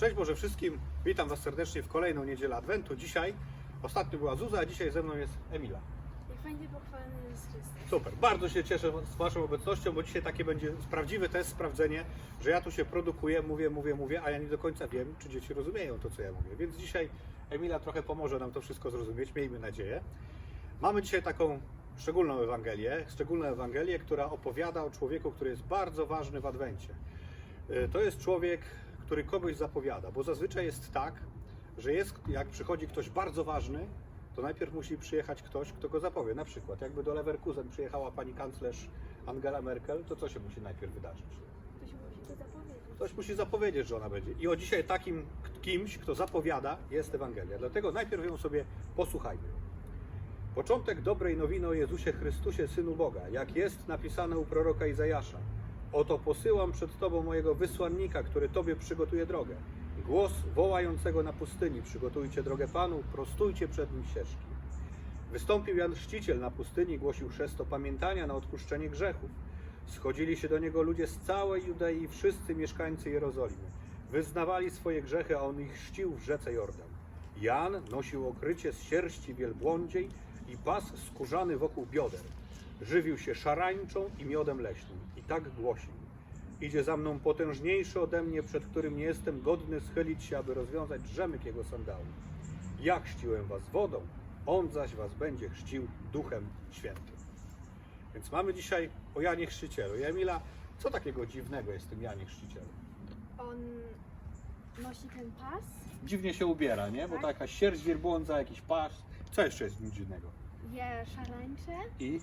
Szczęść Boże wszystkim. Witam Was serdecznie w kolejną niedzielę Adwentu. Dzisiaj, ostatnio była Zuza, a dzisiaj ze mną jest Emila. Niech będzie pochwalony Jezus Chrystus. Super, bardzo się cieszę z Waszą obecnością, bo dzisiaj takie będzie prawdziwy test, sprawdzenie, że ja tu się produkuję, mówię, mówię, mówię, a ja nie do końca wiem, czy dzieci rozumieją to, co ja mówię. Więc dzisiaj Emila trochę pomoże nam to wszystko zrozumieć, miejmy nadzieję. Mamy dzisiaj taką szczególną Ewangelię, szczególną Ewangelię, która opowiada o człowieku, który jest bardzo ważny w Adwencie. Y, To jest człowiek, który kogoś zapowiada, bo zazwyczaj jest tak, że jest, jak przychodzi ktoś bardzo ważny, to najpierw musi przyjechać ktoś, kto go zapowie. Na przykład, jakby do Leverkusen przyjechała pani kanclerz Angela Merkel, to co się musi najpierw wydarzyć? Ktoś musi to zapowiedzieć. Ktoś musi zapowiedzieć, że ona będzie. I o dzisiaj takim kimś, kto zapowiada, jest Ewangelia. Dlatego najpierw ją sobie posłuchajmy. Początek dobrej nowiny o Jezusie Chrystusie, Synu Boga, jak jest napisane u proroka Izajasza. Oto posyłam przed Tobą mojego wysłannika, który Tobie przygotuje drogę. Głos wołającego na pustyni, przygotujcie drogę Panu, prostujcie przed Nim ścieżki. Wystąpił Jan Chrzciciel na pustyni, głosił chrzest opamiętania na odpuszczenie grzechów. Schodzili się do niego ludzie z całej Judei i wszyscy mieszkańcy Jerozolimy. Wyznawali swoje grzechy, a on ich chrzcił w rzece Jordan. Jan nosił okrycie z sierści wielbłądziej i pas skórzany wokół bioder. Żywił się szarańczą i miodem leśnym. I tak głosił. Idzie za mną potężniejszy ode mnie, przed którym nie jestem godny schylić się, aby rozwiązać rzemyk jego sandałów. Ja chrzciłem was wodą, on zaś was będzie chrzcił duchem świętym. Więc mamy dzisiaj o Janie Chrzcicielu. I Emila, co takiego dziwnego jest w tym Janie Chrzcicielu? On nosi ten pas, Dziwnie się ubiera, nie? Bo Tak. to jakaś sierść wielbłądza, jakiś pas. Co jeszcze jest w nim dziwnego? je szarańcze I,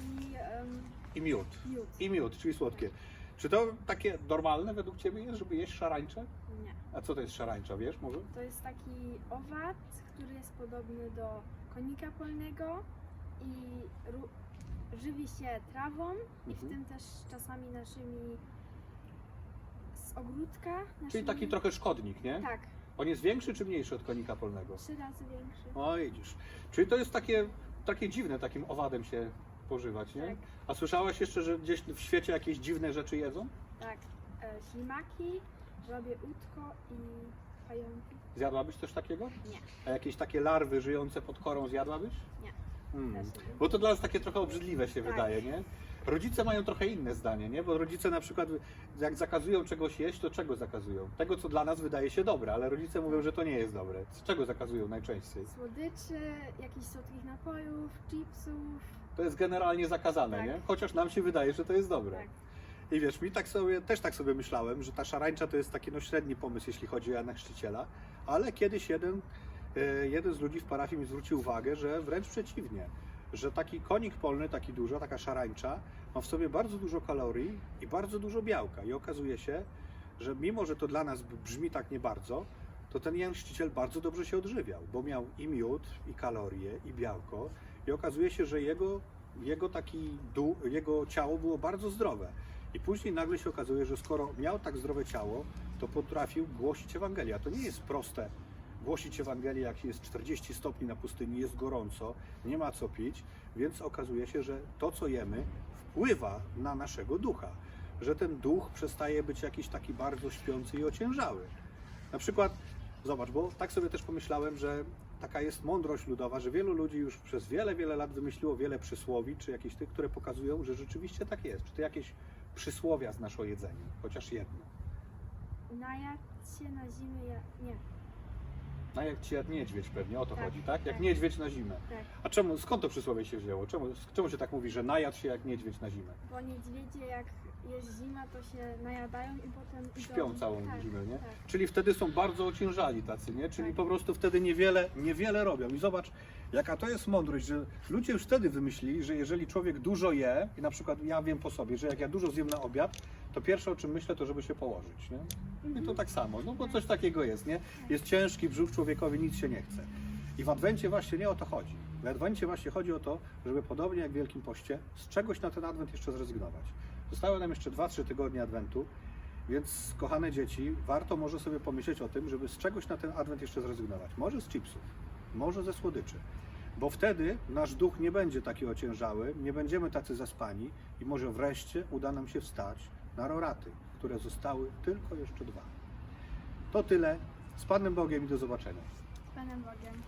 i i miód. miód. I miód, czyli słodkie. Czy to takie normalne według Ciebie jest, żeby jeść szarańcze? Nie. A co to jest szarańcza, wiesz może? To jest taki owad, który jest podobny do konika polnego i ru- żywi się trawą i w Mhm. tym też czasami naszymi z ogródka. Naszymi... Czyli taki trochę szkodnik, nie? Tak, On jest większy czy mniejszy od konika polnego? trzy razy większy. O, widzisz. Czyli to jest takie, takie dziwne, takim owadem się pożywać, nie? Tak. A słyszałaś jeszcze, że gdzieś w świecie jakieś dziwne rzeczy jedzą? Tak, e, ślimaki, żabie udko i pająki. Zjadłabyś coś takiego? Nie. A jakieś takie larwy żyjące pod korą zjadłabyś? Nie. Hmm. Też nie. Bo to dla nas takie trochę obrzydliwe się Tak. wydaje, nie? Rodzice mają trochę inne zdanie, nie? Bo rodzice na przykład jak zakazują czegoś jeść, to czego zakazują? Tego, co dla nas wydaje się dobre, ale rodzice mówią, że to nie jest dobre. Z czego zakazują najczęściej? Słodyczy, jakichś słodkich napojów, chipsów. To jest generalnie zakazane, Tak. nie? Chociaż nam się wydaje, że to jest dobre. Tak. I wiesz, mi tak sobie, też tak sobie myślałem, że ta szarańcza to jest taki no średni pomysł, jeśli chodzi o Jana Chrzciciela, ale kiedyś jeden, e, jeden z ludzi w parafii mi zwrócił uwagę, że wręcz przeciwnie, że taki konik polny, taki dużo, taka szarańcza, ma w sobie bardzo dużo kalorii i bardzo dużo białka. I okazuje się, że mimo, że to dla nas brzmi tak nie bardzo, to ten Chrzciciel bardzo dobrze się odżywiał, bo miał i miód, i kalorie, i białko. I okazuje się, że jego, jego, taki dół, jego ciało było bardzo zdrowe. I później nagle się okazuje, że skoro miał tak zdrowe ciało, to potrafił głosić Ewangelię. A to nie jest proste głosić Ewangelię, jak jest 40 stopni na pustyni, jest gorąco, nie ma co pić, więc okazuje się, że to, co jemy, wpływa na naszego ducha. Że ten duch przestaje być jakiś taki bardzo śpiący i ociężały. Na przykład, zobacz, bo tak sobie też pomyślałem, że taka jest mądrość ludowa, że wielu ludzi już przez wiele, wiele lat wymyśliło wiele przysłowi, czy jakieś tych, które pokazują, że rzeczywiście tak jest. Czy ty jakieś przysłowia znasz o jedzeniu? Chociaż jedno. Najadł się na zimę, ja... nie, No jak ci jak niedźwiedź pewnie, o to Tak, chodzi, tak? Jak tak. niedźwiedź na zimę. tak. A czemu, skąd to przysłowie się wzięło? Czemu, czemu się tak mówi, że najadł się jak niedźwiedź na zimę? Bo niedźwiedzie jak jest zima, to się najadają i potem idą... Śpią całą tak, zimę, nie? Tak. Czyli wtedy są bardzo ociężali tacy, nie? Czyli Tak. po prostu wtedy niewiele, niewiele robią. I zobacz, jaka to jest mądrość, że ludzie już wtedy wymyślili, że jeżeli człowiek dużo je, i na przykład ja wiem po sobie, że jak ja dużo zjem na obiad, to pierwsze o czym myślę, to żeby się położyć, nie? I to tak samo, no bo coś takiego jest, nie? Jest ciężki brzuch człowiekowi, nic się nie chce. I w Adwencie właśnie nie o to chodzi. W Adwencie właśnie chodzi o to, żeby podobnie jak w Wielkim Poście, z czegoś na ten Adwent jeszcze zrezygnować. Zostały nam jeszcze 2-3 tygodnie Adwentu, więc kochane dzieci, warto może sobie pomyśleć o tym, żeby z czegoś na ten Adwent jeszcze zrezygnować. Może z chipsów, może ze słodyczy. Bo wtedy nasz duch nie będzie taki ociężały, nie będziemy tacy zaspani i może wreszcie uda nam się wstać na roraty, które zostały tylko jeszcze dwa. To tyle. Z Panem Bogiem i do zobaczenia. Z Panem Bogiem.